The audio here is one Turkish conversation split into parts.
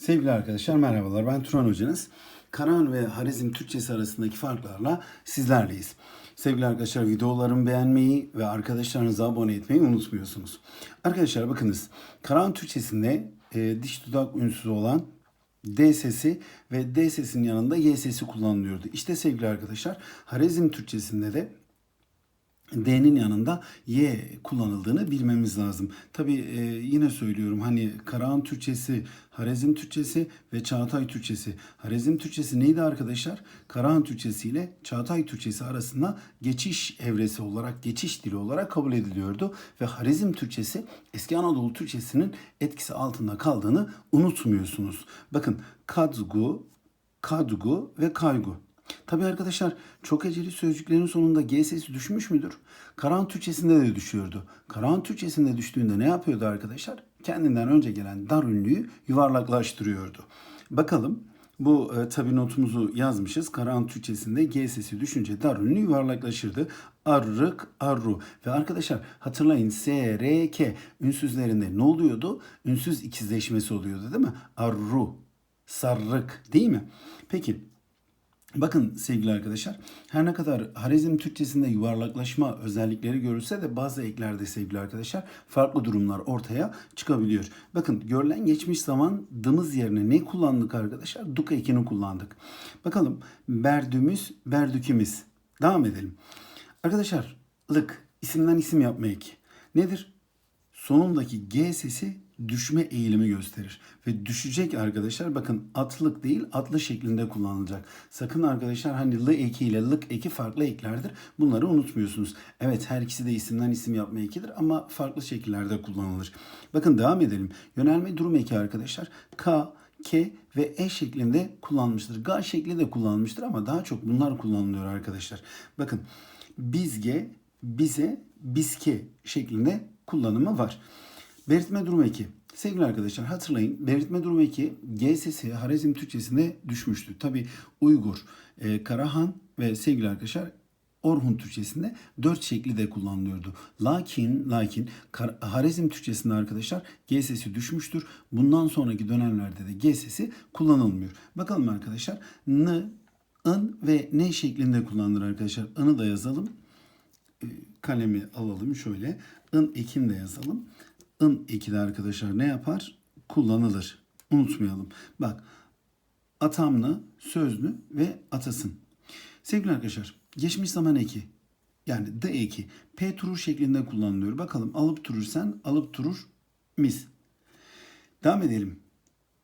Sevgili arkadaşlar merhabalar ben Turan Hocanız. Karahan ve Harizm Türkçesi arasındaki farklarla sizlerleyiz. Sevgili arkadaşlar videolarımı beğenmeyi ve arkadaşlarınıza abone etmeyi unutmuyorsunuz. Arkadaşlar bakınız Karahan Türkçesinde e, diş dudak ünsüzü olan D sesi ve D sesinin yanında Y sesi kullanılıyordu. İşte sevgili arkadaşlar Harizm Türkçesinde de D'nin yanında Y kullanıldığını bilmemiz lazım. Tabi yine söylüyorum hani Karahan Türkçesi, Harezm Türkçesi ve Çağatay Türkçesi. Harezm Türkçesi neydi arkadaşlar? Karahan Türkçesi ile Çağatay Türkçesi arasında geçiş evresi olarak, geçiş dili olarak kabul ediliyordu. Ve Harezm Türkçesi eski Anadolu Türkçesinin etkisi altında kaldığını unutmuyorsunuz. Bakın kadgu, kadgu ve kaygu. Tabi arkadaşlar çok eceli sözcüklerin sonunda G sesi düşmüş müdür? Karahan Türkçesinde de düşüyordu. Karahan Türkçesinde düştüğünde ne yapıyordu arkadaşlar? Kendinden önce gelen dar ünlüyü yuvarlaklaştırıyordu. Bakalım bu e, tabi notumuzu yazmışız. Karahan Türkçesinde G sesi düşünce dar ünlü yuvarlaklaşırdı. Arrık, arru. Ve arkadaşlar hatırlayın S, R, K ünsüzlerinde ne oluyordu? Ünsüz ikizleşmesi oluyordu değil mi? Arru, sarrık değil mi? Peki Bakın sevgili arkadaşlar her ne kadar Harizm Türkçesinde yuvarlaklaşma özellikleri görülse de bazı eklerde sevgili arkadaşlar farklı durumlar ortaya çıkabiliyor. Bakın görülen geçmiş zaman dımız yerine ne kullandık arkadaşlar? Duk ekini kullandık. Bakalım berdümüz, berdükimiz. Devam edelim. Arkadaşlar lık isimden isim yapma eki. Nedir? Sonundaki G sesi düşme eğilimi gösterir. Ve düşecek arkadaşlar bakın atlık değil atlı şeklinde kullanılacak. Sakın arkadaşlar hani lı eki ile lık eki farklı eklerdir. Bunları unutmuyorsunuz. Evet her ikisi de isimden isim yapma ekidir ama farklı şekillerde kullanılır. Bakın devam edelim. Yönelme durum eki arkadaşlar. K, K ve E şeklinde kullanmıştır. Ga şekli de kullanılmıştır ama daha çok bunlar kullanılıyor arkadaşlar. Bakın bizge, bize, biske şeklinde kullanımı var. Belirtme durum eki. Sevgili arkadaşlar hatırlayın belirtme durum eki G sesi Harizm Türkçesinde düşmüştü. Tabi Uygur, e, Karahan ve sevgili arkadaşlar Orhun Türkçesinde dört şekli de kullanılıyordu. Lakin, lakin Harizm Türkçesinde arkadaşlar G sesi düşmüştür. Bundan sonraki dönemlerde de G sesi kullanılmıyor. Bakalım arkadaşlar N, ın ve ne şeklinde kullanılır arkadaşlar. I'nı da yazalım. E, kalemi alalım şöyle. ın ekin de yazalım ın eki de arkadaşlar ne yapar? Kullanılır. Unutmayalım. Bak atamlı, sözlü ve atasın. Sevgili arkadaşlar geçmiş zaman eki yani de eki P turur şeklinde kullanılıyor. Bakalım alıp durursan alıp durur mis. Devam edelim.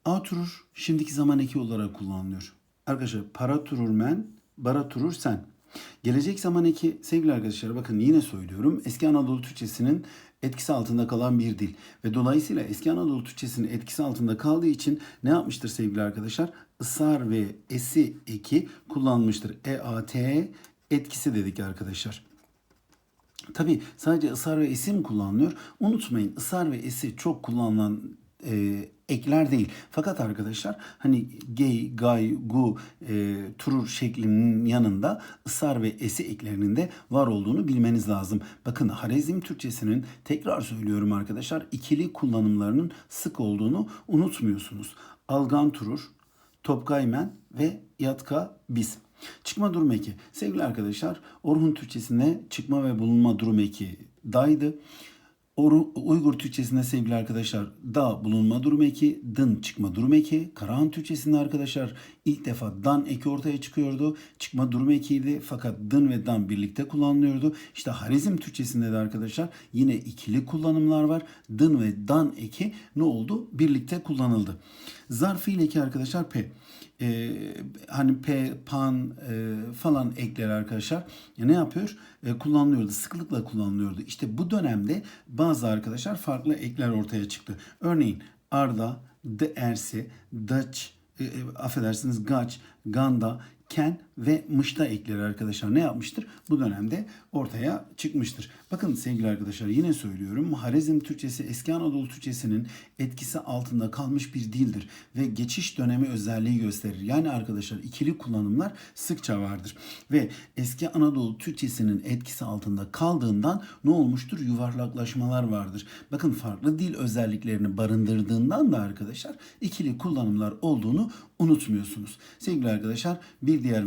A turur şimdiki zaman eki olarak kullanılıyor. Arkadaşlar para turur men, bara turur sen. Gelecek zaman eki sevgili arkadaşlar bakın yine söylüyorum. Eski Anadolu Türkçesinin etkisi altında kalan bir dil. Ve dolayısıyla eski Anadolu Türkçesinin etkisi altında kaldığı için ne yapmıştır sevgili arkadaşlar? Isar ve esi eki kullanmıştır. E-A-T etkisi dedik arkadaşlar. Tabi sadece ısrar ve esi mi kullanılıyor? Unutmayın ısrar ve esi çok kullanılan e, ekler değil. Fakat arkadaşlar hani gay, gay, gu, e, turur şeklinin yanında ısrar ve esi eklerinin de var olduğunu bilmeniz lazım. Bakın Harezm Türkçesinin tekrar söylüyorum arkadaşlar ikili kullanımlarının sık olduğunu unutmuyorsunuz. Algan turur, topgaymen ve yatka biz. Çıkma durum eki. Sevgili arkadaşlar Orhun Türkçesinde çıkma ve bulunma durum eki daydı. Uygur Türkçesinde sevgili arkadaşlar da bulunma durum eki, dın çıkma durum eki. Karahan Türkçesinde arkadaşlar ilk defa dan eki ortaya çıkıyordu. Çıkma durum ekiydi fakat dın ve dan birlikte kullanılıyordu. İşte Harizm Türkçesinde de arkadaşlar yine ikili kullanımlar var. Dın ve dan eki ne oldu? Birlikte kullanıldı. Zarf fiil eki arkadaşlar P e, hani P, pan e, falan ekler arkadaşlar ya ne yapıyor? E, kullanılıyordu. Sıklıkla kullanılıyordu. İşte bu dönemde bazı arkadaşlar farklı ekler ortaya çıktı. Örneğin Arda, The Ersi, Dutch, e, e, affedersiniz Gaç, Ganda, Ken ve mışta ekleri arkadaşlar ne yapmıştır? Bu dönemde ortaya çıkmıştır. Bakın sevgili arkadaşlar yine söylüyorum. Harezm Türkçesi eski Anadolu Türkçesinin etkisi altında kalmış bir dildir ve geçiş dönemi özelliği gösterir. Yani arkadaşlar ikili kullanımlar sıkça vardır ve eski Anadolu Türkçesinin etkisi altında kaldığından ne olmuştur? Yuvarlaklaşmalar vardır. Bakın farklı dil özelliklerini barındırdığından da arkadaşlar ikili kullanımlar olduğunu unutmuyorsunuz. Sevgili arkadaşlar bir diğer